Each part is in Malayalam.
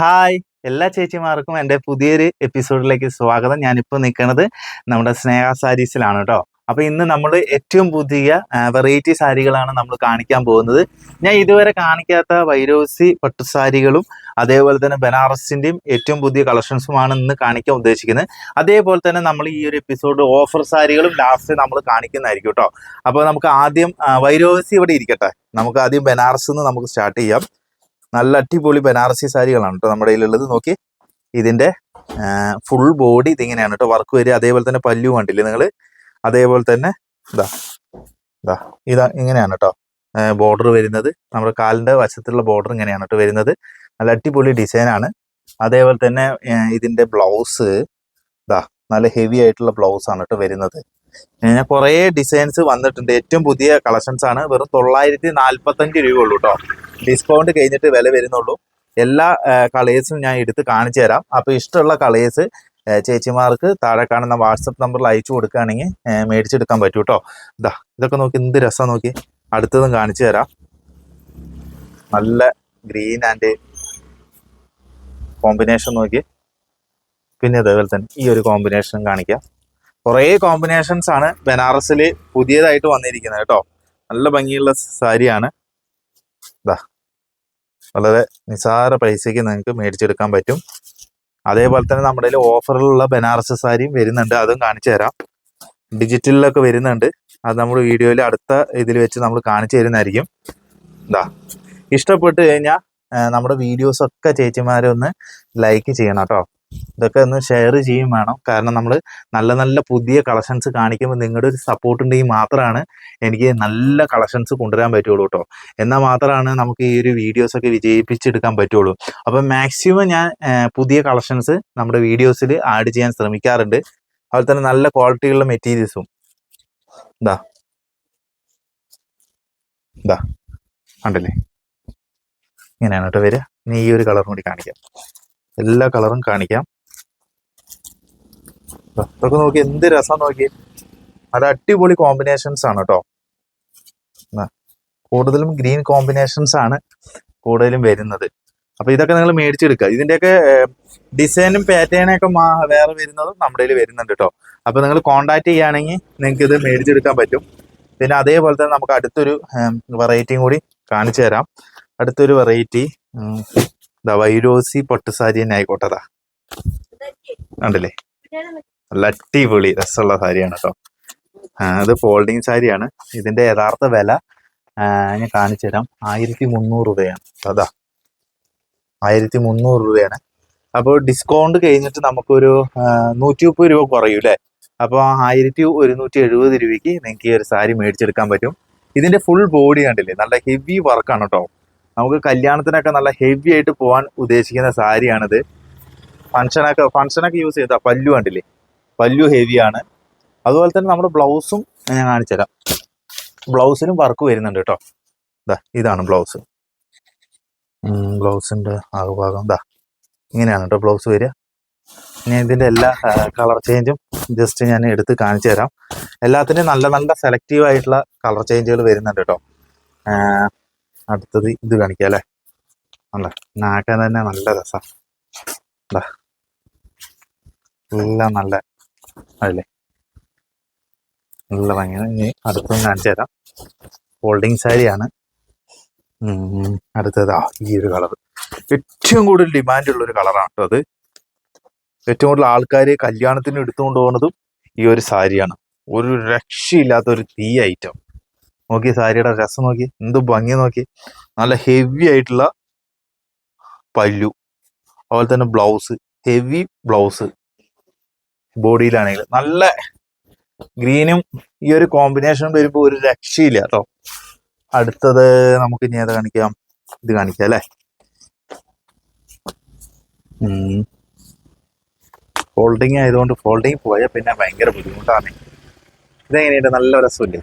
ഹായ് എല്ലാ ചേച്ചിമാർക്കും എന്റെ പുതിയൊരു എപ്പിസോഡിലേക്ക് സ്വാഗതം. ഞാനിപ്പോൾ നിൽക്കുന്നത് നമ്മുടെ സ്നേഹ സാരീസിലാണ് കേട്ടോ. അപ്പോൾ ഇന്ന് നമ്മൾ ഏറ്റവും പുതിയ വെറൈറ്റി സാരികളാണ് നമ്മൾ കാണിക്കാൻ പോകുന്നത്. ഞാൻ ഇതുവരെ കാണിക്കാത്ത വൈരോസി പട്ടുസാരികളും അതേപോലെ തന്നെ ബനാറസിന്റെയും ഏറ്റവും പുതിയ കളക്ഷൻസുമാണ് ഇന്ന് കാണിക്കാൻ ഉദ്ദേശിക്കുന്നത്. അതേപോലെ തന്നെ നമ്മൾ ഈ ഒരു എപ്പിസോഡ് ഓഫർ സാരികളും ലാസ്റ്റ് നമ്മൾ കാണിക്കുന്നതായിരിക്കും കേട്ടോ. അപ്പോൾ നമുക്ക് ആദ്യം വൈരോസി ഇവിടെ ഇരിക്കട്ടെ. നമുക്ക് ആദ്യം ബനാറസ് നിന്ന് നമുക്ക് സ്റ്റാർട്ട് ചെയ്യാം. നല്ല അടിപൊളി ബനാറസി സാരികളാണ് കേട്ടോ നമ്മുടെ കയ്യിലുള്ളത്. നോക്കി. ഇതിന്റെ ഫുൾ ബോഡി ഇതിങ്ങനെയാണ് കേട്ടോ. വർക്ക് വരിക. അതേപോലെ തന്നെ പല്ലു കണ്ടില്ലേ നിങ്ങൾ അതേപോലെ തന്നെ ഇതാ ഇതാ ഇതാ ഇങ്ങനെയാണ് കേട്ടോ ബോർഡർ വരുന്നത്. നമ്മുടെ കാലിന്റെ വശത്തുള്ള ബോർഡർ ഇങ്ങനെയാണ് കേട്ടോ വരുന്നത്. നല്ല അടിപൊളി ഡിസൈനാണ് അതേപോലെ തന്നെ ഇതിന്റെ ബ്ലൗസ് ഇതാ നല്ല ഹെവി ആയിട്ടുള്ള ബ്ലൗസ് ആണ് കേട്ടോ വരുന്നത്. ഞാൻ കുറേ ഡിസൈൻസ് വന്നിട്ടുണ്ട്. ഏറ്റവും പുതിയ കളക്ഷൻസ് ആണ്. വെറും തൊള്ളായിരത്തി നാൽപ്പത്തഞ്ച് രൂപ ഉള്ളൂ കേട്ടോ ഡിസ്കൗണ്ട് കഴിഞ്ഞിട്ട് വില വരുന്നുള്ളൂ. എല്ലാ കളേഴ്സും ഞാൻ എടുത്ത് കാണിച്ചു തരാം. അപ്പോൾ ഇഷ്ടമുള്ള കളേഴ്സ് ചേച്ചിമാർക്ക് താഴെ കാണുന്ന വാട്സപ്പ് നമ്പറിൽ അയച്ചു കൊടുക്കുകയാണെങ്കിൽ മേടിച്ചെടുക്കാൻ പറ്റും കേട്ടോ ഇതാ ഇതൊക്കെ നോക്കി എന്ത് രസം നോക്കി. അടുത്തതും കാണിച്ചു തരാം. നല്ല ഗ്രീൻ ആൻഡ് കോമ്പിനേഷൻ നോക്കി. പിന്നെ അതേപോലെ തന്നെ ഈ ഒരു കോമ്പിനേഷനും കാണിക്കാം. കുറേ കോമ്പിനേഷൻസ് ആണ് ബനാറസിൽ പുതിയതായിട്ട് വന്നിരിക്കുന്നത് കേട്ടോ. നല്ല ഭംഗിയുള്ള സാരിയാണ്. ഇതാ വളരെ നിസാര പൈസയ്ക്ക് നിങ്ങൾക്ക് മേടിച്ചെടുക്കാൻ പറ്റും. അതേപോലെ തന്നെ നമ്മുടെ ഓഫറിലുള്ള ബനാറസ് സാരിയും വരുന്നുണ്ട് അതും കാണിച്ചു തരാം. ഡിജിറ്റലിലൊക്കെ വരുന്നുണ്ട്. അത് നമ്മൾ വീഡിയോയിൽ അടുത്ത ഇതിൽ വെച്ച് നമ്മൾ കാണിച്ചു തരുന്നതായിരിക്കും. ഇതാ ഇഷ്ടപ്പെട്ട് കഴിഞ്ഞാൽ നമ്മുടെ വീഡിയോസൊക്കെ ചേച്ചിമാരൊന്ന് ലൈക്ക് ചെയ്യണം കേട്ടോ. ഇതൊക്കെ ഒന്ന് ഷെയർ ചെയ്യും വേണം. കാരണം നമ്മൾ നല്ല നല്ല പുതിയ കളക്ഷൻസ് കാണിക്കുമ്പോൾ നിങ്ങളുടെ ഒരു സപ്പോർട്ട് ഉണ്ടെങ്കിൽ മാത്രമാണ് എനിക്ക് നല്ല കളക്ഷൻസ് കൊണ്ടുവരാൻ പറ്റുള്ളൂ കേട്ടോ എന്നാൽ മാത്രമാണ് നമുക്ക് ഈ ഒരു വീഡിയോസൊക്കെ വിജയിപ്പിച്ചെടുക്കാൻ പറ്റുള്ളൂ. അപ്പം മാക്സിമം ഞാൻ പുതിയ കളക്ഷൻസ് നമ്മുടെ വീഡിയോസിൽ ആഡ് ചെയ്യാൻ ശ്രമിക്കാറുണ്ട്. അതുപോലെ തന്നെ നല്ല ക്വാളിറ്റിയുള്ള മെറ്റീരിയൽസും ഇതാ ഇതാ ഉണ്ടല്ലേ ഇങ്ങനെയാണ് കേട്ടോ വരിക. ഇനി ഈ ഒരു കളറും കൂടി കാണിക്കാം. എല്ലാ കളറും കാണിക്കാം. ഇതൊക്കെ നോക്കി എന്ത് രസം നോക്കി. അത് അടിപൊളി കോമ്പിനേഷൻസ് ആണ് കേട്ടോ കൂടുതലും ഗ്രീൻ കോമ്പിനേഷൻസ് ആണ് കൂടുതലും വരുന്നത്. അപ്പൊ ഇതൊക്കെ നിങ്ങൾ മേടിച്ചെടുക്കുക. ഇതിന്റെയൊക്കെ ഡിസൈനും പാറ്റേണും ഒക്കെ വേറെ വരുന്നതും നമ്മുടെ കയ്യിൽ വരുന്നുണ്ട് കേട്ടോ അപ്പൊ നിങ്ങൾ കോണ്ടാക്ട് ചെയ്യുകയാണെങ്കിൽ നിങ്ങൾക്ക് ഇത് മേടിച്ചെടുക്കാൻ പറ്റും. പിന്നെ അതേപോലെ തന്നെ നമുക്ക് അടുത്തൊരു വെറൈറ്റിയും കൂടി കാണിച്ചു തരാം അടുത്തൊരു വെറൈറ്റി വൈരോസി പട്ടുസാരി ആയിക്കോട്ടെ ദാ. കണ്ടില്ലേ? നല്ല അടിപൊളി രസമുള്ള സാരിയാണ് കേട്ടോ. അത് ഫോൾഡിങ് സാരിയാണ്. ഇതിന്റെ യഥാർത്ഥ വില ഞാൻ കാണിച്ചു തരാം. ആയിരത്തി മുന്നൂറ് രൂപയാണ്. അതാ. ആയിരത്തി മുന്നൂറ് രൂപയാണ്. അപ്പോൾ ഡിസ്കൗണ്ട് കഴിഞ്ഞിട്ട് നമുക്കൊരു നൂറ്റി മുപ്പത് രൂപ കുറയും അല്ലേ അപ്പോൾ ആയിരത്തി ഒരുന്നൂറ്റി എഴുപത് രൂപയ്ക്ക് നിങ്ങൾക്ക് ഈ ഒരു സാരി മേടിച്ചെടുക്കാൻ പറ്റും. ഇതിന്റെ ഫുൾ ബോഡി കണ്ടില്ലേ? നല്ല ഹെവി വർക്കാണ് കേട്ടോ. നമുക്ക് കല്യാണത്തിനൊക്കെ നല്ല ഹെവി ആയിട്ട് പോകാൻ ഉദ്ദേശിക്കുന്ന സാരിയാണിത്. ഫങ്ഷനൊക്കെ ഫങ്ഷനൊക്കെ യൂസ് ചെയ്ത പല്ലു കണ്ടില്ലേ? പല്ലു ഹെവിയാണ് അതുപോലെ തന്നെ നമ്മുടെ ബ്ലൗസും ഞാൻ കാണിച്ചുതരാം ബ്ലൗസിലും വർക്ക് വരുന്നുണ്ട് കേട്ടോ. ഇതാ ഇതാണ് ബ്ലൗസ് ബ്ലൗസിന്റെ ആകുഭാഗം ഇതാ ഇങ്ങനെയാണ് കേട്ടോ ബ്ലൗസ് വരിക. ഇനി ഇതിന്റെ എല്ലാ കളർ ചേഞ്ചും ജസ്റ്റ് ഞാൻ എടുത്ത് കാണിച്ചു തരാം. എല്ലാത്തിനും നല്ല നല്ല സെലക്റ്റീവ് ആയിട്ടുള്ള കളർ ചേഞ്ചുകൾ വരുന്നുണ്ട് കേട്ടോ. അടുത്തത് ഇത് കാണിക്കാം അല്ലേ? അല്ല നാക്കാൻ തന്നെ നല്ല രസം. എല്ലാം നല്ല അതല്ലേ നല്ല ഭംഗിയാണ്. ഇനി അടുത്തൊന്ന് കാണിച്ചു തരാം. ഫോൾഡിങ് സാരിയാണ് അടുത്തതാ ഈ ഒരു കളർ ഏറ്റവും കൂടുതൽ ഡിമാൻഡുള്ള ഒരു കളറാണ് കേട്ടോ അത്. ഏറ്റവും കൂടുതൽ ആൾക്കാർ കല്യാണത്തിന് എടുത്തുകൊണ്ട് പോകുന്നതും ഈ ഒരു സാരിയാണ് ഒരു രക്ഷയില്ലാത്ത ഒരു തീ ഐറ്റം നോക്കി സാരിയുടെ രസം നോക്കി എന്ത് ഭംഗി നോക്കി. നല്ല ഹെവി ആയിട്ടുള്ള പല്ലു. അതുപോലെ തന്നെ ബ്ലൗസ് ഹെവി ബ്ലൗസ് ബോഡിയിലാണെങ്കിൽ നല്ല ഗ്രീനും ഈ ഒരു കോമ്പിനേഷൻ വരുമ്പോൾ ഒരു രക്ഷയില്ല കേട്ടോ അടുത്തത് നമുക്ക് ഇനി ഏതാ കാണിക്കാം? ഇത് കാണിക്കാം അല്ലേ? ഫോൾഡിങ് ആയതുകൊണ്ട് ഫോൾഡിങ് പോയാൽ പിന്നെ ഭയങ്കര ബുദ്ധിമുട്ടാണ്. ഇതെങ്ങനെയുണ്ട്? നല്ല രസമില്ലേ?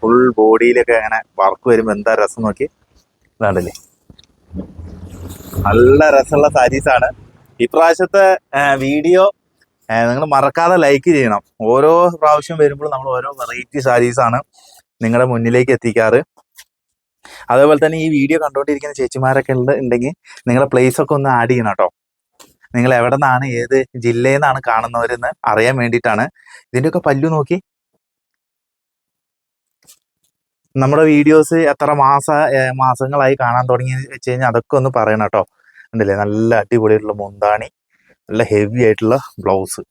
ഫുൾ ബോഡിയിലൊക്കെ അങ്ങനെ വർക്ക് വരുമ്പോൾ എന്താ രസം നോക്കി? ഇതാണ്ടല്ലേ നല്ല രസമുള്ള സാരീസ് ആണ്. ഇപ്രാവശ്യത്തെ വീഡിയോ നിങ്ങൾ മറക്കാതെ ലൈക്ക് ചെയ്യണം. ഓരോ പ്രാവശ്യം വരുമ്പോഴും നമ്മൾ ഓരോ വെറൈറ്റി സാരീസ് ആണ് നിങ്ങളുടെ മുന്നിലേക്ക് എത്തിക്കാറ്. അതേപോലെ തന്നെ ഈ വീഡിയോ കണ്ടുകൊണ്ടിരിക്കുന്ന ചേച്ചിമാരൊക്കെ ഉണ്ട് ഉണ്ടെങ്കിൽ നിങ്ങളുടെ പ്ലേസ് ഒക്കെ ഒന്ന് ആഡ് ചെയ്യണം കേട്ടോ നിങ്ങൾ എവിടെ നിന്നാണ് ഏത് ജില്ലയിൽ നിന്നാണ് കാണുന്നവരെന്ന് അറിയാൻ വേണ്ടിയിട്ടാണ്. ഇതിന്റെയൊക്കെ പല്ലു നോക്കി നമ്മുടെ വീഡിയോസ് എത്ര മാസ മാസങ്ങളായി കാണാൻ തുടങ്ങി വെച്ച് കഴിഞ്ഞാൽ അതൊക്കെ ഒന്ന് പറയണം കേട്ടോ. ഉണ്ടല്ലേ നല്ല അടിപൊളിയായിട്ടുള്ള മുന്താണി നല്ല ഹെവി ആയിട്ടുള്ള ബ്ലൗസ്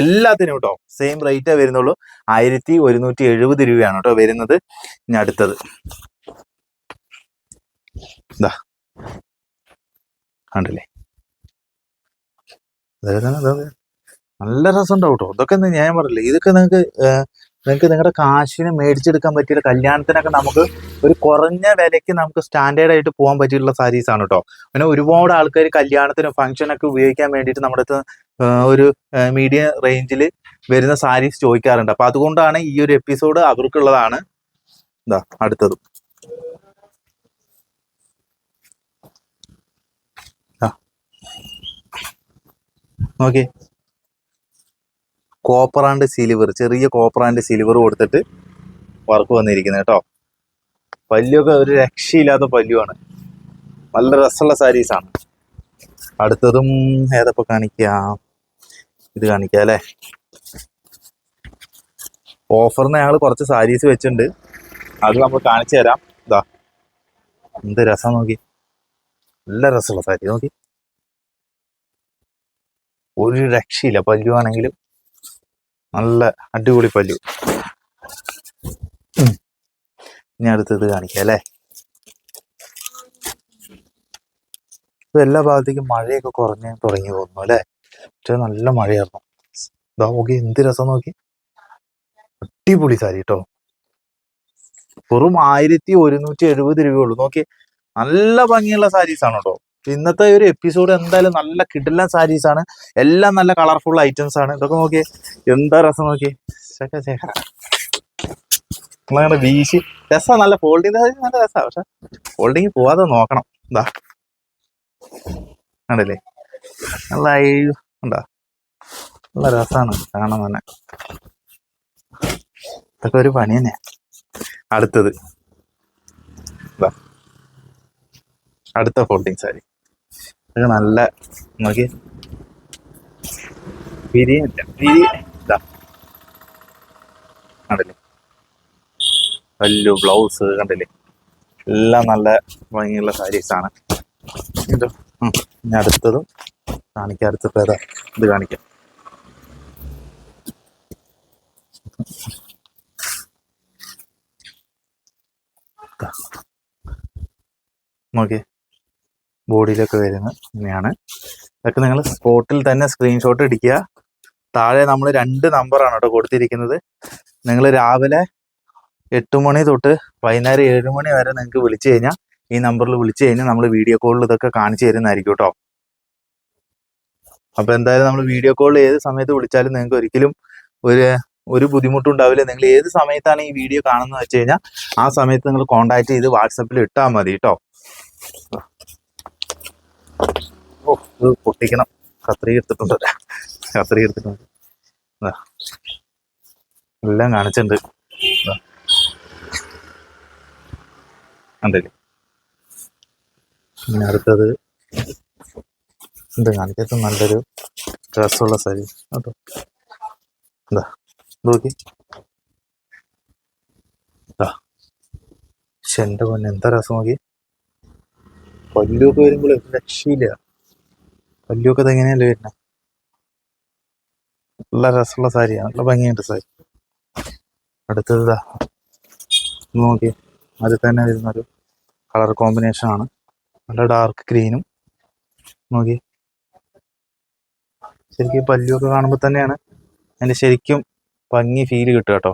എല്ലാത്തിനും കേട്ടോ സെയിം റേറ്റേ വരുന്നുള്ളൂ. ആയിരത്തി ഒരുന്നൂറ്റി എഴുപത് രൂപയാണ് കേട്ടോ വരുന്നത്. ഇനി അടുത്തത്. ഇതാ കണ്ടില്ലേ? അതായത് നല്ല രസമുണ്ടാവും കേട്ടോ ഇതൊക്കെ ഞാൻ പറയില്ല ഇതൊക്കെ നിങ്ങൾക്ക് നിങ്ങൾക്ക് നിങ്ങളുടെ കാശിന് മേടിച്ചെടുക്കാൻ പറ്റിയ കല്യാണത്തിനൊക്കെ നമുക്ക് ഒരു കുറഞ്ഞ വിലയ്ക്ക് നമുക്ക് സ്റ്റാൻഡേർഡ് ആയിട്ട് പോകാൻ പറ്റിയിട്ടുള്ള സാരീസ് ആണ് കേട്ടോ പിന്നെ ഒരുപാട് ആൾക്കാർ കല്യാണത്തിനും ഫംഗ്ഷനൊക്കെ ഉപയോഗിക്കാൻ വേണ്ടിയിട്ട് നമ്മുടെ അടുത്ത് ഒരു മീഡിയം റേഞ്ചിൽ വരുന്ന സാരീസ് ചോദിക്കാറുണ്ട്. അപ്പൊ അതുകൊണ്ടാണ് ഈ ഒരു എപ്പിസോഡ് അവർക്കുള്ളതാണ്. എന്താ അടുത്തത്. നോക്കി കോപ്പർ സിൽവർ ചെറിയ കോപ്പർ സിൽവർ കൊടുത്തിട്ട് വർക്ക് വന്നിരിക്കുന്നത് കേട്ടോ പല്ലുമൊക്കെ ഒരു രക്ഷയില്ലാത്ത പല്ലുവാണ്. നല്ല രസമുള്ള സാരീസാണ് അടുത്തതും ഏതപ്പോൾ കാണിക്കാം? ഇത് കാണിക്കാം അല്ലേ? ഓഫറിന് ഞങ്ങൾ കുറച്ച് സാരീസ് വെച്ചിട്ടുണ്ട്. അത് നമ്മൾ കാണിച്ചു തരാം. ഇതാ എന്ത് രസം നോക്കി. നല്ല രസമുള്ള സാരി നോക്കി. ഒരു രക്ഷയില്ല പല്ലു ആണെങ്കിലും നല്ല അടിപൊളി പല്ലു. ഇനി അടുത്തത് കാണിക്കാം അല്ലേ? ഇപ്പൊ എല്ലാ ഭാഗത്തേക്കും മഴയൊക്കെ കുറഞ്ഞ് തുടങ്ങി പോകുന്നു അല്ലേ? പക്ഷെ നല്ല മഴയായിരുന്നു. ഇതാ നോക്കി എന്ത് രസം നോക്കി. അടിപൊളി സാരി കേട്ടോ വെറും ആയിരത്തി ഒരുന്നൂറ്റി എഴുപത് രൂപയുള്ളൂ നോക്കി നല്ല ഭംഗിയുള്ള സാരീസ് ആണ് കേട്ടോ ഇന്നത്തെ ഒരു എപ്പിസോഡ് എന്തായാലും നല്ല കിടിലൻ സാരീസ് ആണ്. എല്ലാം നല്ല കളർഫുൾ ഐറ്റംസ് ആണ്. ഇതൊക്കെ നോക്കിയേ. എന്താ രസം നോക്കിയേ. നമ്മളങ്ങനെ വീശി. രസമാണ് നല്ല ഫോൾഡിങ് നല്ല രസമാണ് പക്ഷെ ഫോൾഡിങ് പോവാതെ നോക്കണം. എന്താ കണ്ടില്ലേ? നല്ല എന്താ നല്ല രസമാണ് കാണാൻ തന്നെ. ഇതൊക്കെ ഒരു പണി തന്നെയാ. അടുത്തത്. അടുത്ത ഫോൾഡിങ് സാരി ഇത് നല്ല നോക്കി. വിരിയില്ല വിരി കണ്ടില്ലേ? വല്യ ബ്ലൗസ് കണ്ടില്ലേ? എല്ലാം നല്ല ഭംഗിയുള്ള സാരീസ് ആണ്. ഇത്. ഇനി അടുത്തതും കാണിക്കാം. അടുത്തത് ഏതാ ഇത് കാണിക്കാം. നോക്കിയേ. ബോഡിയിലൊക്കെ വരുന്ന ഇങ്ങനെയാണ്. ഇതൊക്കെ നിങ്ങൾ സ്പോട്ടിൽ തന്നെ സ്ക്രീൻഷോട്ട് എടുക്കുക താഴെ നമ്മൾ രണ്ട് നമ്പറാണ് കേട്ടോ കൊടുത്തിരിക്കുന്നത്. നിങ്ങൾ രാവിലെ എട്ട് മണി തൊട്ട് വൈകുന്നേരം ഏഴ് മണി വരെ നിങ്ങൾക്ക് വിളിച്ചു കഴിഞ്ഞാൽ ഈ നമ്പറിൽ വിളിച്ചു കഴിഞ്ഞാൽ നമ്മൾ വീഡിയോ കോളിൽ ഇതൊക്കെ കാണിച്ചു തരുന്നതായിരിക്കും കേട്ടോ. അപ്പോൾ എന്തായാലും നമ്മൾ വീഡിയോ കോളിൽ ഏത് സമയത്ത് വിളിച്ചാലും നിങ്ങൾക്ക് ഒരിക്കലും ഒരു ഒരു ബുദ്ധിമുട്ടും ഉണ്ടാവില്ല. നിങ്ങൾ ഏത് സമയത്താണ് ഈ വീഡിയോ കാണുന്നത് വെച്ച് കഴിഞ്ഞാൽ ആ സമയത്ത് നിങ്ങൾ കോൺടാക്ട് ചെയ്ത് വാട്സപ്പിൽ ഇട്ടാൽ മതി കേട്ടോ. ഓ ഇത് പൊട്ടിക്കണം. കത്രി എടുത്തിട്ടുണ്ട്. കത്രി എടുത്തിട്ടുണ്ട്. എല്ലാം കാണിച്ചിട്ടുണ്ട്. ദാ. കണ്ടില്ലേ പിന്നെ അടുത്തത് എന്ത് കാണിക്കത്ത് നല്ലൊരു ഡ്രസ്സുള്ള സാരി. കേട്ടോ. എന്താ നോക്കി. പക്ഷെ എന്റെ പൊന്നെ എന്താ രസം നോക്കി. പല്ലൊക്കെ വരുമ്പോൾ രക്ഷയില്ല പല്ലൊക്കെ ഇത് എങ്ങനെയല്ലേ വരുന്നത് നല്ല രസമുള്ള സാരിയാണ്. നല്ല ഭംഗിയുണ്ട് സാരി. അടുത്തത് നോക്കി. അതിൽ തന്നെ വരുന്നൊരു കളർ കോമ്പിനേഷൻ ആണ്. നല്ല ഡാർക്ക് ഗ്രീനും. നോക്കി. ശരിക്കും പല്ലുമൊക്കെ കാണുമ്പോൾ തന്നെയാണ് അതിന്റെ ശരിക്കും ഭംഗി ഫീൽ കിട്ടുക കേട്ടോ.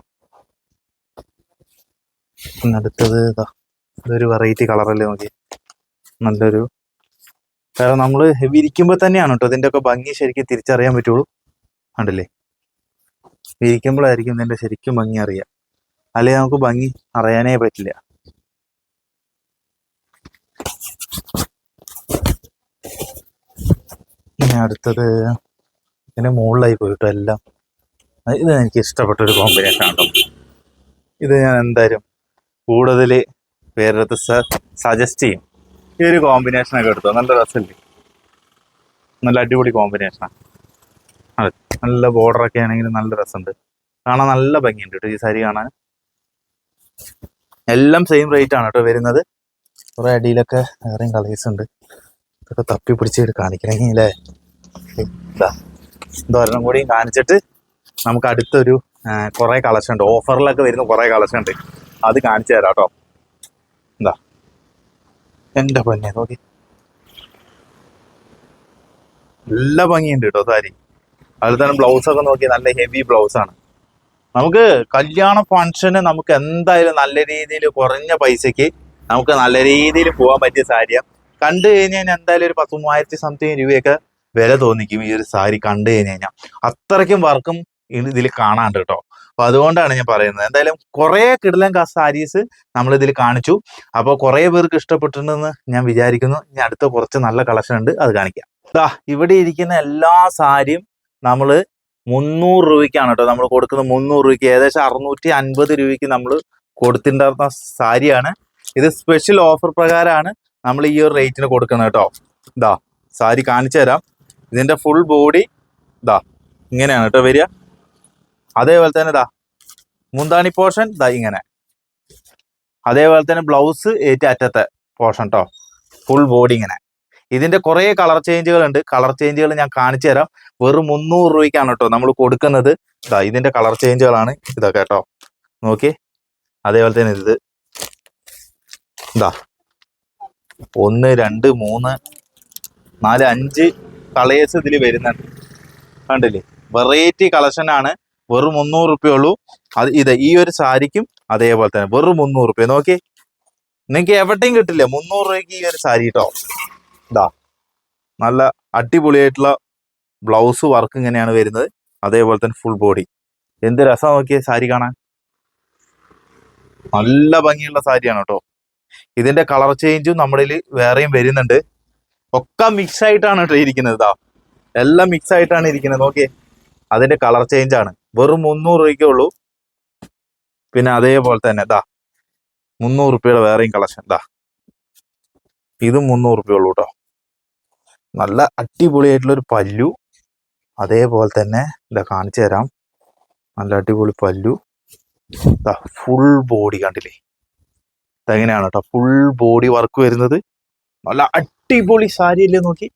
അടുത്തത് ഇതാ. ഇതൊരു വെറൈറ്റി കളറല്ലേ നോക്കി. നല്ലൊരു കാരണം നമ്മൾ ഇരിക്കുമ്പോൾ തന്നെയാണ് കേട്ടോ ഇതിന്റെ ഒക്കെ ഭംഗി ശരിക്കും തിരിച്ചറിയാൻ പറ്റുള്ളൂ. കണ്ടില്ലേ? വിരിക്കുമ്പോഴായിരിക്കും ഇതിന്റെ ശരിക്കും ഭംഗി അറിയാം. അല്ലെങ്കിൽ നമുക്ക് ഭംഗി അറിയാനേ പറ്റില്ല. ഇനി അടുത്തത് ഇതിന്റെ മുകളിലായി പോയിട്ടോ എല്ലാം. ഇത് എനിക്ക് ഇഷ്ടപ്പെട്ട ഒരു കോമ്പിനേഷൻ ആണ് ഇത് ഞാൻ എന്തായാലും കൂടുതൽ വേറെടുത്ത് സജസ്റ്റ് ചെയ്യും. ഈ ഒരു കോമ്പിനേഷനൊക്കെ എടുത്തോ? നല്ല രസമില്ലേ? നല്ല അടിപൊളി കോമ്പിനേഷനാണ് അതെ നല്ല ബോർഡറൊക്കെ ആണെങ്കിൽ നല്ല രസമുണ്ട്. കാണാൻ നല്ല ഭംഗിയുണ്ട് കേട്ടോ ഈ സാരി കാണാൻ. എല്ലാം സെയിം റേറ്റ് ആണ് കേട്ടോ വരുന്നത്. കുറേ അടിയിലൊക്കെ വേറെയും കളേഴ്സ് ഉണ്ട്. ഇതൊക്കെ തപ്പി പിടിച്ച് കാണിക്കണമെങ്കിൽ അല്ലേ? ഇതാ ഇതൊരെണ്ണം കൂടിയും കാണിച്ചിട്ട് നമുക്ക് അടുത്തൊരു കുറെ കളക്ഷൻ ഉണ്ട്. ഓഫറിലൊക്കെ വരുന്ന കുറേ കളക്ഷൻ ഉണ്ട്. അത് കാണിച്ചു തരാം കേട്ടോ. എന്താ എന്റെ പൊന്നെ നോക്കി. നല്ല ഭംഗിയുണ്ട് കേട്ടോ സാരി. അതിൽ തന്നെ ബ്ലൗസ് ഒക്കെ നോക്കി നല്ല ഹെവി ബ്ലൗസ് ആണ്. നമുക്ക് കല്യാണ ഫംഗ്ഷന് നമുക്ക് എന്തായാലും നല്ല രീതിയിൽ കുറഞ്ഞ പൈസക്ക് നമുക്ക് നല്ല രീതിയിൽ പോകാൻ പറ്റിയ സാരിയാണ് കണ്ടു കഴിഞ്ഞ് കഴിഞ്ഞാൽ എന്തായാലും ഒരു പത്ത് മൂവായിരത്തി സംതിങ് രൂപയൊക്കെ വില തോന്നിക്കും ഈ ഒരു സാരി കണ്ടു കഴിഞ്ഞ് കഴിഞ്ഞാൽ. അത്രയ്ക്കും വർക്കും ഇതിൽ കാണാണ്ട് കേട്ടോ അപ്പൊ അതുകൊണ്ടാണ് ഞാൻ പറയുന്നത്. എന്തായാലും കുറെ കിടലൻ സാരീസ് നമ്മൾ ഇതിൽ കാണിച്ചു. അപ്പോൾ കുറെ പേർക്ക് ഇഷ്ടപ്പെട്ടിട്ടുണ്ടെന്ന് ഞാൻ വിചാരിക്കുന്നു. ഇനി അടുത്ത കുറച്ച് നല്ല കളക്ഷൻ ഉണ്ട് അത് കാണിക്കാം. ദാ ഇവിടെ ഇരിക്കുന്ന എല്ലാ സാരിയും നമ്മൾ മുന്നൂറ് രൂപയ്ക്കാണ് കേട്ടോ. നമ്മൾ കൊടുക്കുന്നത് മുന്നൂറ് രൂപയ്ക്ക് ഏകദേശം അറുന്നൂറ്റി അൻപത് രൂപയ്ക്ക് നമ്മൾ കൊടുത്തിട്ടുണ്ടായിരുന്ന സാരിയാണ്. ഇത് സ്പെഷ്യൽ ഓഫർ പ്രകാരമാണ് നമ്മൾ ഈ ഒരു റേറ്റിന് കൊടുക്കുന്നത് കേട്ടോ. ഇതാ സാരി കാണിച്ചു തരാം. ഇതിന്റെ ഫുൾ ബോഡി ഇതാ ഇങ്ങനെയാണ് കേട്ടോ വരിക. അതേപോലെ തന്നെ ഇതാ മുന്താണി പോർഷൻ ഇതാ ഇങ്ങനെ. അതേപോലെ തന്നെ ബ്ലൗസ് ഏറ്റ അറ്റത്തെ പോർഷൻ കേട്ടോ ഫുൾ ബോഡി ഇങ്ങനെ. ഇതിന്റെ കുറേ കളർ ചേഞ്ചുകൾ ഉണ്ട്. കളർ ചേഞ്ചുകൾ ഞാൻ കാണിച്ചു തരാം. വെറും മുന്നൂറ് രൂപയ്ക്കാണ് കേട്ടോ നമ്മൾ കൊടുക്കുന്നത്. ഇതാ ഇതിന്റെ കളർ ചേഞ്ചുകളാണ് ഇതൊക്കെ കേട്ടോ നോക്കി അതേപോലെ തന്നെ ഇത്. ഇതാ ഒന്ന് രണ്ട് മൂന്ന് നാല് അഞ്ച് കളേഴ്സ് ഇതിൽ വരുന്നുണ്ട്. കണ്ടില്ലേ? വെറൈറ്റി കളക്ഷനാണ് വെറും മുന്നൂറ് റുപ്യ ഉള്ളൂ. അത് ഇത് ഈ ഒരു സാരിക്കും അതേപോലെ തന്നെ വെറും മുന്നൂറ് റുപ്യ. നോക്കി നിങ്ങൾക്ക് എവിടെയും കിട്ടില്ല. മുന്നൂറ് രൂപയ്ക്ക് ഈ ഒരു സാരി കേട്ടോ ഇതാ നല്ല അടിപൊളിയായിട്ടുള്ള ബ്ലൗസ് വർക്ക് ഇങ്ങനെയാണ് വരുന്നത്. അതേപോലെ തന്നെ ഫുൾ ബോഡി എന്ത് രസം നോക്കിയേ സാരി കാണാൻ. നല്ല ഭംഗിയുള്ള സാരിയാണ് കേട്ടോ ഇതിന്റെ കളർ ചേഞ്ചും നമ്മുടെ വേറെയും വരുന്നുണ്ട്. ഒക്കെ മിക്സ് ആയിട്ടാണ് കേട്ടോ ഇരിക്കുന്നത് ഇതാ എല്ലാം മിക്സ് ആയിട്ടാണ് ഇരിക്കുന്നത്. നോക്കിയേ അതിന്റെ കളർ ചേഞ്ച് ആണ്. വെറും മുന്നൂറ് രൂപയ്ക്കേ ഉള്ളൂ. പിന്നെ അതേപോലെ തന്നെ ദാ മുന്നൂറ് റുപ്യയുടെ വേറെയും കളക്ഷൻ ദാ. ഇതും മുന്നൂറ് റുപ്യ ഉള്ളൂ കേട്ടോ നല്ല അടിപൊളിയായിട്ടുള്ള ഒരു പല്ലു. അതേപോലെ തന്നെ ഇതാ കാണിച്ചു തരാം. നല്ല അടിപൊളി പല്ലു. ഇതാ ഫുൾ ബോഡി കണ്ടില്ലേ? ഇതെങ്ങനെയാണ് കേട്ടോ ഫുൾ ബോഡി വർക്ക് വരുന്നത്. നല്ല അടിപൊളി സാരിയല്ലേ നോക്കി?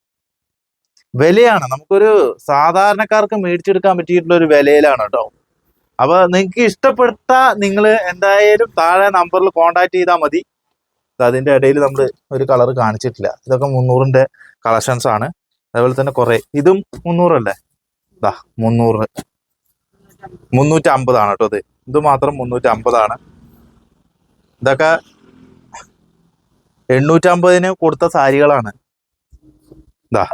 വിലയാണ്. നമുക്കൊരു സാധാരണക്കാർക്ക് മേടിച്ചെടുക്കാൻ പറ്റിയിട്ടുള്ള ഒരു വിലയിലാണ് കേട്ടോ. അപ്പൊ നിങ്ങൾക്ക് ഇഷ്ടപ്പെട്ട നിങ്ങൾ എന്തായാലും താഴെ നമ്പറിൽ കോണ്ടാക്ട് ചെയ്താൽ മതി. അതിന്റെ ഇടയിൽ നമ്മൾ ഒരു കളർ കാണിച്ചിട്ടില്ല. ഇതൊക്കെ മുന്നൂറിന്റെ കളക്ഷൻസ് ആണ്. അതുപോലെ തന്നെ കുറെ. ഇതും മുന്നൂറല്ലേ ഇതാ മുന്നൂറ്. മുന്നൂറ്റി അമ്പതാണ് കേട്ടോ ഇത്. ഇത് മാത്രം മുന്നൂറ്റി അമ്പതാണ് ഇതൊക്കെ എണ്ണൂറ്റമ്പതിന് കൊടുത്ത സാരികളാണ്. ഇതാ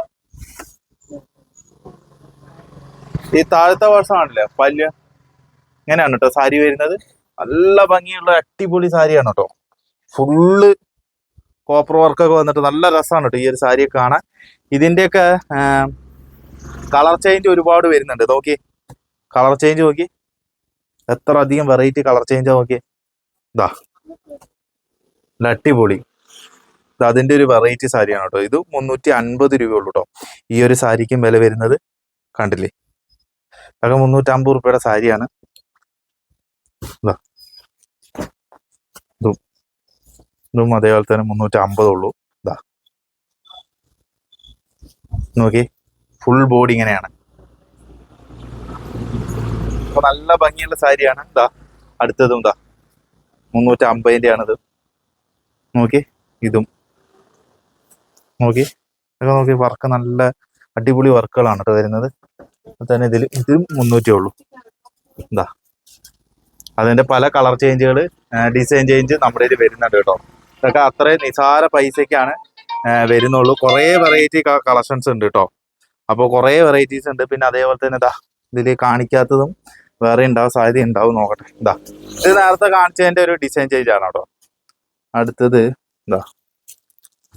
ഈ താഴത്തെ വർഷമാണല്ലേ പല്ല് ഇങ്ങനെയാണ് കേട്ടോ സാരി വരുന്നത്. നല്ല ഭംഗിയുള്ള അടിപൊളി സാരിയാണ് കേട്ടോ ഫുള്ള് കോപ്പർ വർക്കൊക്കെ വന്നിട്ട് നല്ല രസമാണ് കേട്ടോ ഈ ഒരു സാരിയൊക്കെ കാണാൻ. ഇതിന്റെയൊക്കെ കളർ ചേഞ്ച് ഒരുപാട് വരുന്നുണ്ട്. നോക്കി. കളർ ചേഞ്ച് നോക്കി. എത്ര അധികം വെറൈറ്റി കളർ ചേഞ്ച് നോക്കി. ഇതാ അടിപൊളി. ഇത് അതിന്റെ ഒരു വെറൈറ്റി സാരിയാണ് കേട്ടോ ഇത് മുന്നൂറ്റി അൻപത് രൂപയുള്ളൂ കേട്ടോ ഈ ഒരു സാരിക്കും വില വരുന്നത്. കണ്ടില്ലേ? അതൊക്കെ മുന്നൂറ്റമ്പത് റുപ്യയുടെ സാരിയാണ്. ഇതാ ഇതും അതേപോലെ തന്നെ മുന്നൂറ്റി അമ്പത് ഉള്ളൂ. ഇതാ നോക്കി. ഫുൾ ബോഡി ഇങ്ങനെയാണ്. അപ്പൊ നല്ല ഭംഗിയുള്ള സാരിയാണ്. ഇതാ അടുത്തതും ഇതാ മുന്നൂറ്റി അമ്പതിന്റെ ആണിത് നോക്കി. ഇതും. നോക്കി. ഇതൊക്കെ നോക്കി വർക്ക് നല്ല അടിപൊളി വർക്കുകളാണ് കേട്ടോ വരുന്നത്. തന്നെ ഇതിൽ ഇതും മുന്നൂറ്റേ ഉള്ളൂ. എന്താ അതിന്റെ പല കളർ ചേഞ്ചുകൾ ഡിസൈൻ ചേഞ്ച് നമ്മുടെ ഇതിൽ വരുന്നുണ്ട് കേട്ടോ. ഇതൊക്കെ അത്രയും നിസാര പൈസക്കാണ് ആ, വരുന്നുള്ളൂ. കുറേ വെറൈറ്റി കളക്ഷൻസ് ഉണ്ട് കേട്ടോ. അപ്പോൾ കുറേ വെറൈറ്റീസ് ഉണ്ട്. പിന്നെ അതേപോലെ തന്നെ ഇതാ ഇതിൽ കാണിക്കാത്തതും വേറെ ഉണ്ടാവും സാധ്യത ഉണ്ടാവും നോക്കട്ടെ. ഇതാ. ഇത് നേരത്തെ കാണിച്ചതിന്റെ ഒരു ഡിസൈൻ ചേഞ്ച് ആണ് കേട്ടോ. അടുത്തത് ഇതാ.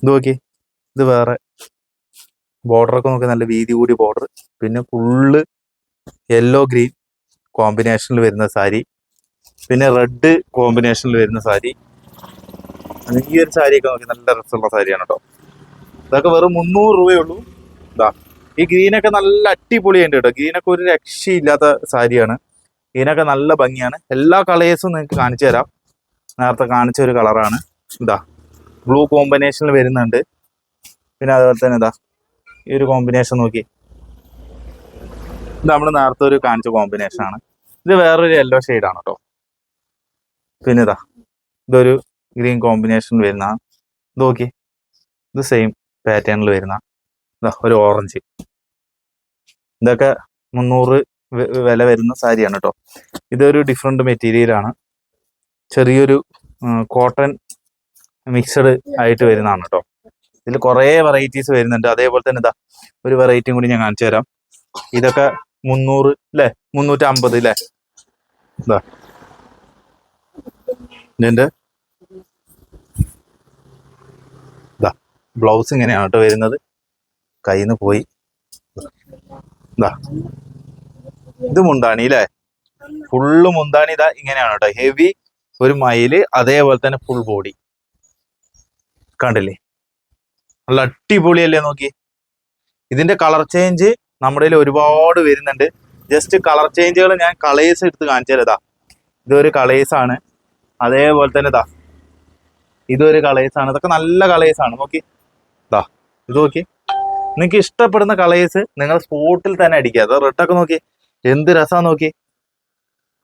ഇത് നോക്കി ഇത് വേറെ ബോർഡറൊക്കെ നോക്കി നല്ല വീതി കൂടി ബോർഡർ പിന്നെ ഫുള്ള് യെല്ലോ ഗ്രീൻ കോമ്പിനേഷനിൽ വരുന്ന സാരി. പിന്നെ റെഡ് കോമ്പിനേഷനിൽ വരുന്ന സാരി. ഈ ഒരു സാരിയൊക്കെ നോക്കി നല്ല രസമുള്ള സാരിയാണ് കേട്ടോ ഇതൊക്കെ വെറും മുന്നൂറ് രൂപയേ ഉള്ളൂ ഇതാ ഈ ഗ്രീനൊക്കെ നല്ല അടിപൊളിയുണ്ട് കേട്ടോ. ഗ്രീനൊക്കെ ഒരു രക്ഷയില്ലാത്ത സാരിയാണ്. ഗ്രീനൊക്കെ നല്ല ഭംഗിയാണ്. എല്ലാ കളേഴ്സും നിങ്ങൾക്ക് കാണിച്ചു തരാം. നേരത്തെ കാണിച്ച ഒരു കളറാണ് ഇതാ ബ്ലൂ കോമ്പിനേഷനിൽ വരുന്നുണ്ട്. പിന്നെ അതുപോലെ തന്നെ ഇതാ ഈ ഒരു കോമ്പിനേഷൻ നോക്കി. ഇത് നമ്മൾ നേരത്തെ ഒരു കാണിച്ച കോമ്പിനേഷൻ ആണ്. ഇത് വേറൊരു യെല്ലോ ആണ് കേട്ടോ പിന്നെ ഇതാ ഇതൊരു ഗ്രീൻ കോമ്പിനേഷൻ വരുന്ന നോക്കി ഇത് സെയിം പാറ്റേണിൽ വരുന്ന ഇതാ ഒരു ഓറഞ്ച് ഇതൊക്കെ മുന്നൂറ് വില വരുന്ന സാരിയാണ് കേട്ടോ ഇതൊരു മെറ്റീരിയൽ മെറ്റീരിയലാണ് ചെറിയൊരു കോട്ടൺ മിക്സഡ് ആയിട്ട് വരുന്നതാണ് കേട്ടോ ഇതിൽ കുറേ വെറൈറ്റീസ് വരുന്നുണ്ട്. അതേപോലെ തന്നെ ഇതാ ഒരു വെറൈറ്റിയും കൂടി ഞാൻ കാണിച്ചു തരാം. ഇതൊക്കെ മുന്നൂറ് അല്ലേ മുന്നൂറ്റി അമ്പത് അല്ലേ ഇതാ ഇതിന്റെ ഇതാ ബ്ലൗസ് ഇങ്ങനെയാണ് കേട്ടോ വരുന്നത്. കയ്യിൽ നിന്ന് പോയി. ഇതാ ഇത് മുന്താണി അല്ലേ ഫുള്ള് മുന്താണി ഇതാ ഇങ്ങനെയാണ് കേട്ടോ ഹെവി ഒരു മയിൽ അതേപോലെ തന്നെ ഫുൾ ബോഡി കണ്ടില്ലേ? നല്ല അടിപൊളിയല്ലേ നോക്കി ഇതിന്റെ കളർ ചേഞ്ച് നമ്മുടെ കയ്യിൽ ഒരുപാട് വരുന്നുണ്ട്. ജസ്റ്റ് കളർ ചേഞ്ചുകൾ ഞാൻ കളേഴ്സ് എടുത്ത് കാണിച്ചു തരാം ഇതാ. ഇതൊരു കളേഴ്സ് ആണ്. അതേപോലെ തന്നെ ഇതാ. ഇതൊരു കളേഴ്സ് ആണ്. ഇതൊക്കെ നല്ല കളേഴ്സ് ആണ്. നോക്കി. ഇതാ. ഇത് നോക്കി. നിങ്ങൾക്ക് ഇഷ്ടപ്പെടുന്ന കളേഴ്സ് നിങ്ങൾ സ്പോട്ടിൽ തന്നെ അടിക്കുക. അത് റെഡൊക്കെ നോക്കി. എന്ത് രസമാണ് നോക്കി.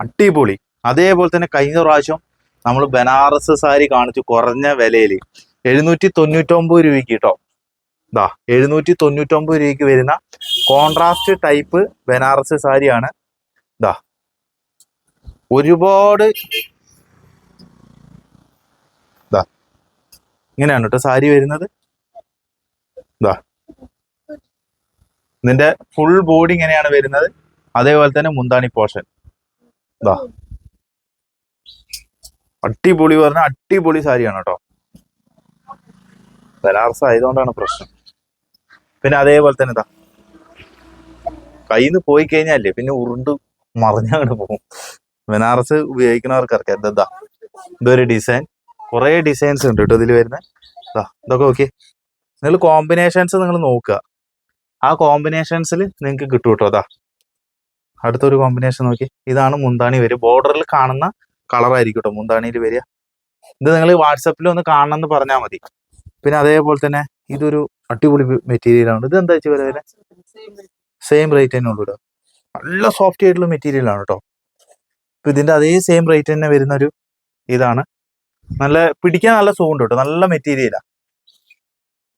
അടിപൊളി. അതേപോലെ തന്നെ കഴിഞ്ഞ പ്രാവശ്യം നമ്മൾ ബനാറസ് സാരി കാണിച്ചു കുറഞ്ഞ വിലയിൽ എഴുന്നൂറ്റി തൊണ്ണൂറ്റൊമ്പത് രൂപയ്ക്ക് കേട്ടോ. ഇതാ. എഴുന്നൂറ്റി തൊണ്ണൂറ്റൊമ്പത് രൂപയ്ക്ക് വരുന്ന കോൺട്രാസ്റ്റ് ടൈപ്പ് ബനാറസ് സാരിയാണ് ഇതാ ഒരുപാട് ഇതാ ഇങ്ങനെയാണ് കേട്ടോ സാരി വരുന്നത്. ഇതാ ഇതിന്റെ ഫുൾ ബോഡി ഇങ്ങനെയാണ് വരുന്നത്. അതേപോലെ തന്നെ മുന്താണി പോർഷൻ. ഇതാ അടിപൊളി പറഞ്ഞ അടിപൊളി സാരിയാണ് കേട്ടോ ബനാറസ് ആയതുകൊണ്ടാണ് പ്രശ്നം. പിന്നെ അതേപോലെ തന്നെ ഇതാ കയ്യിൽ നിന്ന് പോയി കഴിഞ്ഞാലേ പിന്നെ ഉരുണ്ട് മറിഞ്ഞങ്ങോട്ട് പോകും. ബനാറസ് ഉപയോഗിക്കുന്നവർക്കറിയാം ഇതാ ഇതൊരു ഡിസൈൻ കുറേ ഡിസൈൻസ് ഉണ്ട് കേട്ടോ ഇതിൽ വരുന്ന? ഇതാ ഇതൊക്കെ ഓക്കെ നിങ്ങൾ കോമ്പിനേഷൻസ് നിങ്ങൾ നോക്കുക ആ കോമ്പിനേഷൻസിൽ നിങ്ങൾക്ക് കിട്ടും കേട്ടോ അതാ അടുത്തൊരു കോമ്പിനേഷൻ നോക്കി ഇതാണ് മുന്താണി വരിക. ബോർഡറിൽ കാണുന്ന കളർ ആയിരിക്കും കേട്ടോ മുന്താണിയിൽ വരിക. ഇത് നിങ്ങൾ വാട്സപ്പിൽ ഒന്ന് കാണണം എന്ന് പറഞ്ഞാൽ മതി. പിന്നെ അതേപോലെ തന്നെ ഇതൊരു അടിപൊളി മെറ്റീരിയലാണ് ഇത് എന്താ വെച്ചാൽ സെയിം റേറ്റ് തന്നെ ഉള്ളൂ കേട്ടോ നല്ല സോഫ്റ്റ് ആയിട്ടുള്ള മെറ്റീരിയൽ ആണ് കേട്ടോ ഇപ്പൊ ഇതിന്റെ അതേ സെയിം റേറ്റ് തന്നെ വരുന്ന ഒരു ഇതാണ്. നല്ല പിടിക്കാൻ നല്ല സുഖമുണ്ട് കേട്ടോ നല്ല മെറ്റീരിയലാണ്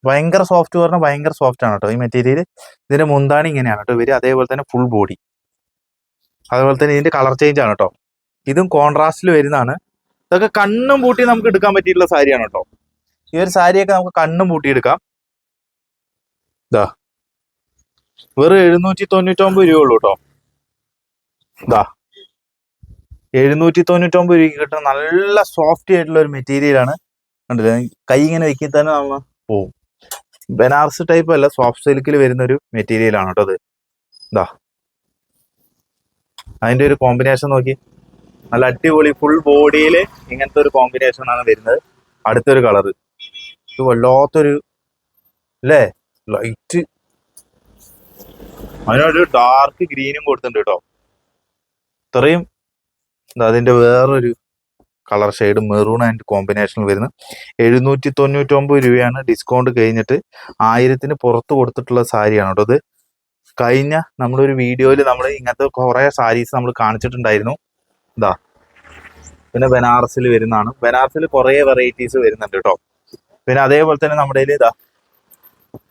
ഭയങ്കര സോഫ്റ്റ് പറഞ്ഞാൽ ഭയങ്കര സോഫ്റ്റ് ആണ് കേട്ടോ ഈ മെറ്റീരിയൽ ഇതിന്റെ മുന്താണി ഇങ്ങനെയാണ് കേട്ടോ ഇവർ അതേപോലെ തന്നെ ഫുൾ ബോഡി അതുപോലെ തന്നെ ഇതിന്റെ കളർ ചേഞ്ച് ആണ് കേട്ടോ ഇതും കോൺട്രാസ്റ്റിൽ വരുന്നതാണ്. ഇതൊക്കെ കണ്ണും പൂട്ടി നമുക്ക് എടുക്കാൻ പറ്റിയിട്ടുള്ള സാരിയാണ് കേട്ടോ ഈ ഒരു സാരിയൊക്കെ നമുക്ക് കണ്ണും പൂട്ടി എടുക്കാം ഇതാ വെറും എഴുന്നൂറ്റി തൊണ്ണൂറ്റൊമ്പത് രൂപ ഉള്ളൂ കേട്ടോ ഇതാ എഴുന്നൂറ്റി തൊണ്ണൂറ്റൊമ്പത് രൂപയ്ക്ക് കിട്ടുന്ന നല്ല സോഫ്റ്റ് ആയിട്ടുള്ള ഒരു മെറ്റീരിയലാണ് കണ്ടില്ലേ? കൈ ഇങ്ങനെ വെക്കി തന്നെ നമ്മൾ പോവും. ബനാറസ് ടൈപ്പ് അല്ല സോഫ്റ്റ് സിൽക്കിൽ വരുന്ന ഒരു മെറ്റീരിയലാണ് കേട്ടോ അത്. ഇതാ അതിന്റെ ഒരു കോമ്പിനേഷൻ നോക്കി. നല്ല അടിപൊളി ഫുൾ ബോഡിയിൽ ഇങ്ങനത്തെ ഒരു കോമ്പിനേഷൻ ആണ് വരുന്നത്. അടുത്തൊരു കളറ് ഇത് വല്ലാത്തൊരു അല്ലേ ലൈറ്റ് അതിനൊരു ഡാർക്ക് ഗ്രീനും കൊടുത്തിട്ടുണ്ട് കേട്ടോ. ഇത്രയും ദാ അതിന്റെ വേറൊരു കളർ ഷെയ്ഡ് മെറൂൺ ആൻഡ് കോമ്പിനേഷനിൽ വരുന്ന. എഴുന്നൂറ്റി തൊണ്ണൂറ്റൊമ്പത് രൂപയാണ് ഡിസ്കൗണ്ട് കഴിഞ്ഞിട്ട് ആയിരത്തിന് പുറത്ത് കൊടുത്തിട്ടുള്ള സാരിയാണ് കേട്ടോ ഇത് കഴിഞ്ഞ നമ്മളൊരു വീഡിയോയിൽ നമ്മൾ ഇങ്ങനത്തെ കുറേ സാരീസ് നമ്മൾ കാണിച്ചിട്ടുണ്ടായിരുന്നു. ഇതാ പിന്നെ ബനാറസിൽ വരുന്നതാണ്. ബനാറസിൽ കുറേ വെറൈറ്റീസ് വരുന്നുണ്ട് കേട്ടോ. പിന്നെ അതേപോലെ തന്നെ നമ്മുടെ ഇതാ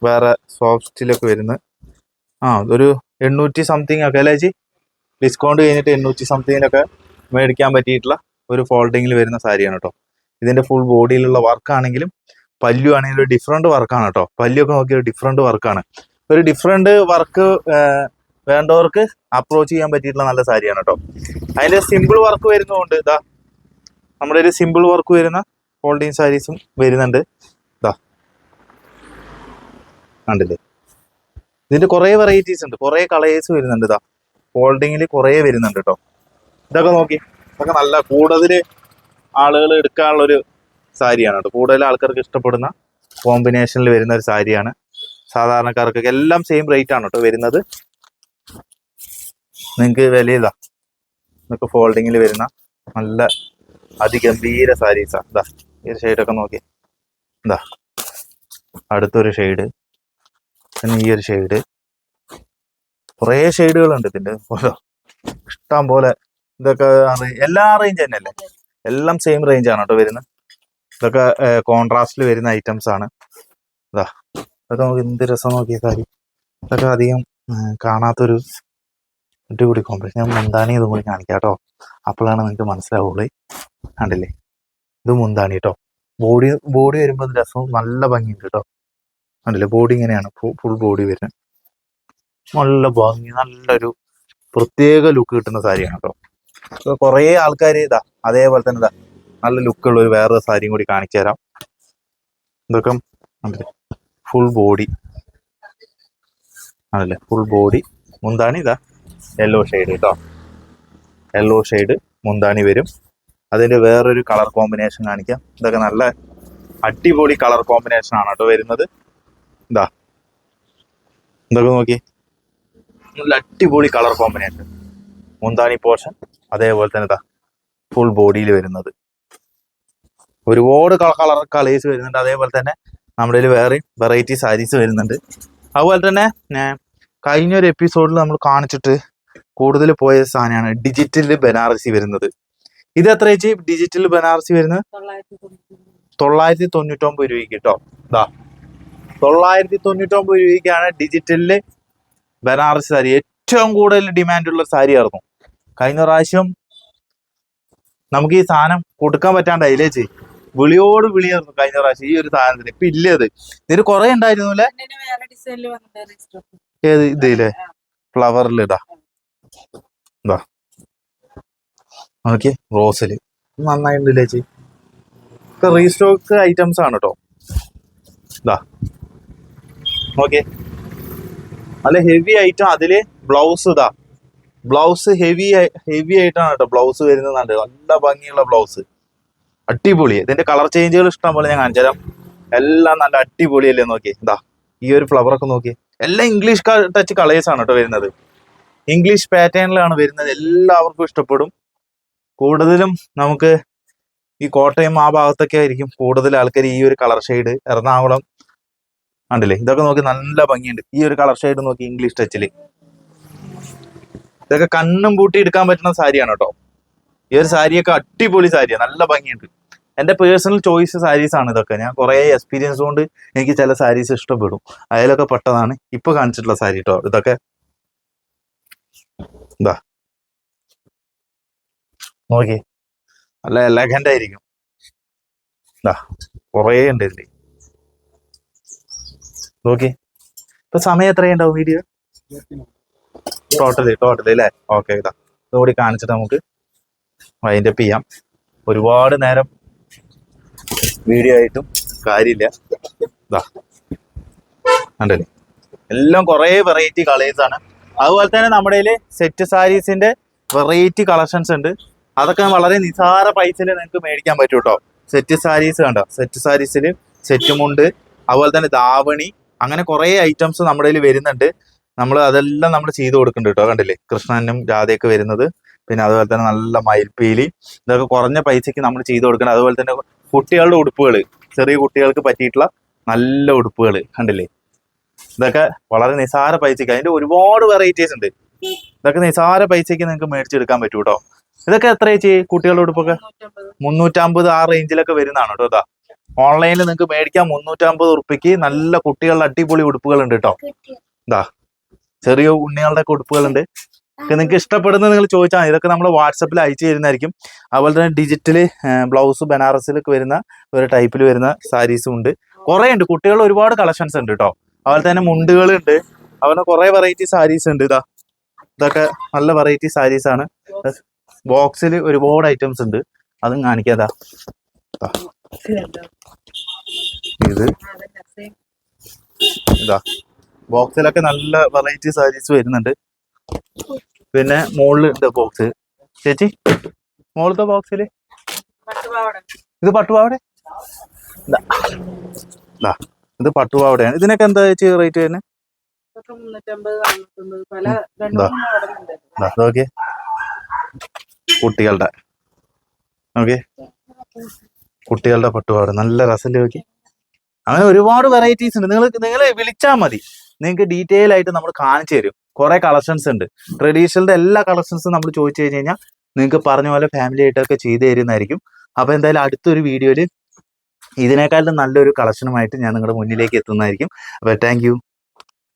വേറെ സോഫ്റ്റിലൊക്കെ വരുന്ന ആ ഒരു എണ്ണൂറ്റി സംതിങ് ഒക്കെ അല്ലേ ചേച്ചി ഡിസ്കൗണ്ട് കഴിഞ്ഞിട്ട് എണ്ണൂറ്റി സംതിങ്ങിനൊക്കെ മേടിക്കാൻ പറ്റിയിട്ടുള്ള ഒരു ഫോൾഡിങ്ങിൽ വരുന്ന സാരിയാണ് കേട്ടോ ഇതിന്റെ ഫുൾ ബോഡിയിലുള്ള വർക്കാണെങ്കിലും പല്ലു ആണെങ്കിലും ഡിഫറെന്റ് വർക്കാണ് കേട്ടോ പല്ലൊക്കെ നോക്കിയ ഡിഫറെന്റ് വർക്കാണ് ഒരു ഡിഫറെന്റ് വർക്ക് വേണ്ടവർക്ക് അപ്രോച്ച് ചെയ്യാൻ പറ്റിയിട്ടുള്ള നല്ല സാരിയാണ് കേട്ടോ അതിന്റെ സിമ്പിൾ വർക്ക് വരുന്നതുകൊണ്ട് ഇതാ നമ്മുടെ ഒരു സിമ്പിൾ വർക്ക് വരുന്ന ഫോൾഡിങ് സാരീസും വരുന്നുണ്ട്. ഇതാ കണ്ടില്ലേ? ഇതിന്റെ കുറേ വെറൈറ്റീസ് ഉണ്ട്. കുറേ കളേഴ്സ് വരുന്നുണ്ട് ഇതാ. ഫോൾഡിങ്ങിൽ കുറേ വരുന്നുണ്ട് കേട്ടോ ഇതൊക്കെ നോക്കി. ഇതൊക്കെ നല്ല കൂടുതൽ ആളുകൾ എടുക്കാനുള്ള ഒരു സാരിയാണ് കേട്ടോ കൂടുതൽ ആൾക്കാർക്ക് ഇഷ്ടപ്പെടുന്ന കോമ്പിനേഷനിൽ വരുന്ന ഒരു സാരിയാണ്. സാധാരണക്കാർക്കൊക്കെ എല്ലാം സെയിം റേറ്റ് ആണ് കേട്ടോ വരുന്നത്. നിങ്ങൾക്ക് വിലയിതാ നിങ്ങൾക്ക് ഫോൾഡിങ്ങിൽ വരുന്ന നല്ല അതിഗംഭീര സാരീസാ ഇതാ ഈ ഷെയ്ഡൊക്കെ നോക്കി. ഇതാ അടുത്തൊരു ഷെയ്ഡ് പിന്നെ ഈ ഒരു ഷെയ്ഡ് കുറേ ഷെയ്ഡുകളുണ്ട് ഇതിന്റെ ഓരോ ഇഷ്ടം പോലെ ഇതൊക്കെ എല്ലാ റേഞ്ച് തന്നെയല്ലേ? എല്ലാം സെയിം റേഞ്ച് ആണ് കേട്ടോ വരുന്നത്. ഇതൊക്കെ കോൺട്രാസ്റ്റിൽ വരുന്ന ഐറ്റംസ് ആണ്. ഇതാ ഇതൊക്കെ നമുക്ക് എന്ത് രസം നോക്കിയ കാര്യം. ഇതൊക്കെ അധികം കാണാത്തൊരു അടിപൊളി കോമ്പിനേഷൻ ഞാൻ മുന്താണി ഇതും കൂടി കാണിക്കാം കേട്ടോ. അപ്പോഴാണ് നിങ്ങൾക്ക് മനസ്സിലാവുള്ളൂ. കണ്ടില്ലേ? ഇത് മുന്താണി കേട്ടോ. ബോഡി ബോഡി വരുമ്പോൾ രസം നല്ല ഭംഗിയുണ്ട് കേട്ടോ. കണ്ടില്ലേ? ബോഡി ഇങ്ങനെയാണ്. ഫുൾ ബോഡി വരുന്നത് നല്ല ഭംഗി നല്ലൊരു പ്രത്യേക ലുക്ക് കിട്ടുന്ന സാരിയാണ് കേട്ടോ കുറേ ആൾക്കാർ ഇതാ അതേപോലെ തന്നെ ഇതാ നല്ല ലുക്കുള്ള ഒരു വേറൊരു സാരിയും കൂടി കാണിച്ചു തരാം. ഇതൊക്കെ ഫുൾ ബോഡി ആണല്ലേ ഫുൾ ബോഡി മുന്താണി ഇതാ യെല്ലോ ഷെയ്ഡ് കേട്ടോ യെല്ലോ ഷെയ്ഡ് മുന്താണി വരും. അതിന്റെ വേറൊരു കളർ കോമ്പിനേഷൻ കാണിക്കാം. ഇതൊക്കെ നല്ല അടിപൊളി കളർ കോമ്പിനേഷൻ ആണ് കേട്ടോ വരുന്നത്. ഇതാ. ഇതൊക്കെ നോക്കി. നല്ല അടിപൊളി കളർ കോമ്പിനേഷൻ മുന്താണി പോർഷൻ അതേപോലെ തന്നെ ഇതാ ഫുൾ ബോഡിയിൽ വരുന്നത്. ഒരുപാട് കളർ കളേഴ്സ് വരുന്നുണ്ട്. അതേപോലെ തന്നെ നമ്മുടെ കയ്യിൽ വേറെ വെറൈറ്റി സാരീസ് വരുന്നുണ്ട്. അതുപോലെ തന്നെ കഴിഞ്ഞൊരു കഴിഞ്ഞ ഒരു എപ്പിസോഡിൽ നമ്മൾ കാണിച്ചിട്ട് കൂടുതൽ പോയ സാധനമാണ് ഡിജിറ്റൽ ബനാറസി വരുന്നത്. ഇത് എത്ര ചേച്ചി? ഡിജിറ്റൽ ബനാറസി വരുന്നത്? തൊള്ളായിരത്തി തൊണ്ണൂറ്റി തൊള്ളായിരത്തി തൊണ്ണൂറ്റൊമ്പത് രൂപയ്ക്ക് കേട്ടോ. ഇതാ. തൊള്ളായിരത്തി തൊണ്ണൂറ്റൊമ്പത് രൂപയ്ക്കാണ് ഡിജിറ്റലിൽ ബനാറസ് സാരി. ഏറ്റവും കൂടുതൽ ഡിമാൻഡുള്ള സാരി ആയിരുന്നു കഴിഞ്ഞ പ്രാവശ്യം നമുക്ക് ഈ സാധനം കൊടുക്കാൻ പറ്റാണ്ടായില്ലേ ചേച്ചി വിളിയോട് വിളിയായിരുന്നു കഴിഞ്ഞ പ്രാവശ്യം ഈ ഒരു സാധനത്തിന്. ഇപ്പൊ ഇല്ല അത് ഇതിന് കുറെ ഉണ്ടായിരുന്നു അല്ലേ പിന്നെ വേറെ ഡിസൈനിൽ വന്നിട്ട് സ്റ്റോക്ക് ഏത് ഇതില്ലേ? ഫ്ലവറിൽ ഇതാ. ഇതാ. റോസിൽ. നന്നായിട്ടുണ്ടല്ലേ ചേച്ചി റീസ്റ്റോക്ക് ഐറ്റംസ് ആണ് കേട്ടോ ഇതാ. ഓക്കെ നല്ല ഹെവി ഐറ്റം അതിൽ ബ്ലൗസ് ഇതാ. ബ്ലൗസ് ഹെവി ഹെവി ആയിട്ടാണ് കേട്ടോ ബ്ലൗസ് വരുന്നത് നല്ല ഭംഗിയുള്ള ബ്ലൗസ് അടിപൊളി. ഇതിന്റെ കളർ ചേഞ്ചുകൾ ഇഷ്ടം പോലെ ഞാൻ കാണിച്ചു തരാം. എല്ലാം നല്ല അടിപൊളിയല്ലേ നോക്കി. ഇതാ ഈ ഒരു ഫ്ലവർ ഒക്കെ നോക്കി. എല്ലാം ഇംഗ്ലീഷ് ടച്ച് കളേഴ്സ് ആണ് കേട്ടോ വരുന്നത്. ഇംഗ്ലീഷ് പാറ്റേണിലാണ് വരുന്നത്. എല്ലാവർക്കും ഇഷ്ടപ്പെടും. കൂടുതലും നമുക്ക് ഈ കോട്ടയം ആ ഭാഗത്തൊക്കെ ആയിരിക്കും കൂടുതൽ ആൾക്കാർ ഈ ഒരു കളർ ഷെയ്ഡ് എറണാകുളം കണ്ടില്ലേ? ഇതൊക്കെ നോക്കി നല്ല ഭംഗിയുണ്ട്. ഈ ഒരു കളർ ഷെയ്ഡ് നോക്കി ഇംഗ്ലീഷ് ടച്ചിൽ ഇതൊക്കെ കണ്ണും പൂട്ടി എടുക്കാൻ പറ്റുന്ന സാരിയാണ് കേട്ടോ ഈ ഒരു സാരിയൊക്കെ അടിപൊളി സാരിയാണ് നല്ല ഭംഗിയുണ്ട്. എന്റെ പേഴ്സണൽ ചോയ്സ് സാരീസ് ആണ് ഇതൊക്കെ. ഞാൻ കുറെ എക്സ്പീരിയൻസ് കൊണ്ട് എനിക്ക് ചില സാരീസ് ഇഷ്ടപ്പെടും. അതിലൊക്കെ പെട്ടതാണ് ഇപ്പൊ കാണിച്ചിട്ടുള്ള സാരി കേട്ടോ ഇതൊക്കെ. എന്താ നോക്കി നല്ല എലഗന്റ് ആയിരിക്കും. ഇതാ കുറേ ഉണ്ട് ഇതിൽ. നോക്കി. ഇപ്പൊ സമയം എത്രയുണ്ടാവും വീഡിയോ ടോട്ടലി ടോട്ടലി അല്ലേ ഓക്കെ ഇതാ. ഇതുകൂടി കാണിച്ചിട്ട് നമുക്ക് അതിന്റെ ചെയ്യാം. ഒരുപാട് നേരം വീഡിയോ ആയിട്ടും കാര്യമില്ല. ഇതാ. കണ്ടല്ലേ? എല്ലാം കുറേ വെറൈറ്റി കളേഴ്സ് ആണ്. അതുപോലെ തന്നെ നമ്മുടെ സെറ്റ് സാരീസിന്റെ വെറൈറ്റി കളക്ഷൻസ് ഉണ്ട്. അതൊക്കെ വളരെ നിസാര പൈസയിൽ നിങ്ങൾക്ക് മേടിക്കാൻ പറ്റും കേട്ടോ സെറ്റ് സാരീസ് കണ്ടോ? സെറ്റ് സാരീസിൽ സെറ്റ് മുണ്ട്. അതുപോലെ തന്നെ ദാവണി അങ്ങനെ കുറേ ഐറ്റംസ് നമ്മുടെ കയ്യിൽ വരുന്നുണ്ട്. നമ്മൾ അതെല്ലാം നമ്മൾ ചെയ്തു കൊടുക്കുന്നുണ്ട് കേട്ടോ. കണ്ടില്ലേ? കൃഷ്ണനും രാധയൊക്കെ വരുന്നത്. പിന്നെ അതുപോലെ തന്നെ നല്ല മയിൽപ്പീലി. ഇതൊക്കെ കുറഞ്ഞ പൈസയ്ക്ക് നമ്മൾ ചെയ്തു കൊടുക്കണം അതുപോലെ തന്നെ കുട്ടികളുടെ ഉടുപ്പുകൾ ചെറിയ കുട്ടികൾക്ക് പറ്റിയിട്ടുള്ള നല്ല ഉടുപ്പുകൾ കണ്ടില്ലേ? ഇതൊക്കെ വളരെ നിസാര പൈസയ്ക്ക്. അതിന്റെ ഒരുപാട് വെറൈറ്റീസ് ഉണ്ട്. ഇതൊക്കെ നിസാര പൈസയ്ക്ക് നിങ്ങൾക്ക് മേടിച്ചെടുക്കാൻ പറ്റൂ കേട്ടോ. ഇതൊക്കെ എത്ര ചേച്ചി കുട്ടികളുടെ ഉടുപ്പൊക്കെ? മുന്നൂറ്റമ്പത്. ആ റേഞ്ചിലൊക്കെ വരുന്നതാണ് കേട്ടോ ഓൺലൈനിൽ നിങ്ങൾക്ക് മേടിക്കാം മുന്നൂറ്റമ്പത് ഉറുപ്പിക്ക് നല്ല കുട്ടികളുടെ അടിപൊളി ഉടുപ്പുകൾ ഉണ്ട് കേട്ടോ ഇതാ ചെറിയ ഉണ്ണികളുടെ ഒക്കെ ഉടുപ്പുകളുണ്ട്. നിങ്ങൾക്ക് ഇഷ്ടപ്പെടുന്ന നിങ്ങൾ ചോദിച്ചാൽ ഇതൊക്കെ നമ്മൾ വാട്സപ്പിൽ അയച്ചു തരുന്നതായിരിക്കും. അതുപോലെ തന്നെ ഡിജിറ്റൽ ബ്ലൗസ് ബനാറസിലൊക്കെ വരുന്ന ഒരു ടൈപ്പിൽ വരുന്ന സാരീസും ഉണ്ട്. കുറേ ഉണ്ട്. കുട്ടികൾ ഒരുപാട് കളക്ഷൻസ് ഉണ്ട് കേട്ടോ അതുപോലെ തന്നെ മുണ്ടുകളുണ്ട് അതുപോലെ കുറെ വെറൈറ്റി സാരീസ് ഉണ്ട് ഇതാ ഇതൊക്കെ നല്ല വെറൈറ്റി സാരീസ് ആണ്. ബോക്സിൽ ഒരുപാട് ഐറ്റംസ് ഉണ്ട്. അതും കാണിക്കാതാ ഇത്? ഇതാ. ബോക്സിലൊക്കെ നല്ല വെറൈറ്റി സാരീസ് വരുന്നുണ്ട്. പിന്നെ മോളിൽ ഉണ്ട് ബോക്സ് ചേച്ചി മുകളിലത്തെ ബോക്സിൽ ഇത് പട്ടുപാവടെ? ഇത്. പട്ടുപാവടയാണ്. ഇതിനൊക്കെ എന്താ ചേച്ചി റേറ്റ് തന്നെ ഓക്കെ കുട്ടികളുടെ. ഓക്കെ കുട്ടികളുടെ പട്ടുപാവാട നല്ല രസം നോക്കി? അങ്ങനെ ഒരുപാട് വെറൈറ്റീസ് ഉണ്ട്. നിങ്ങൾ നിങ്ങൾ വിളിച്ചാൽ മതി. നിങ്ങൾക്ക് ഡീറ്റെയിൽ ആയിട്ട് നമ്മൾ കാണിച്ചു തരും. കുറെ കളക്ഷൻസ് ഉണ്ട്. ട്രഡീഷണലിന്റെ എല്ലാ കളക്ഷൻസും നമ്മൾ ചോദിച്ചു കഴിഞ്ഞ് കഴിഞ്ഞാൽ നിങ്ങൾക്ക് പറഞ്ഞ പോലെ ഫാമിലി ആയിട്ടൊക്കെ ചെയ്തു തരുന്നതായിരിക്കും. അപ്പൊ എന്തായാലും അടുത്തൊരു വീഡിയോയിൽ ഇതിനേക്കാളും നല്ലൊരു കളക്ഷനുമായിട്ട് ഞാൻ നിങ്ങളുടെ മുന്നിലേക്ക് എത്തുന്നതായിരിക്കും. അപ്പൊ താങ്ക്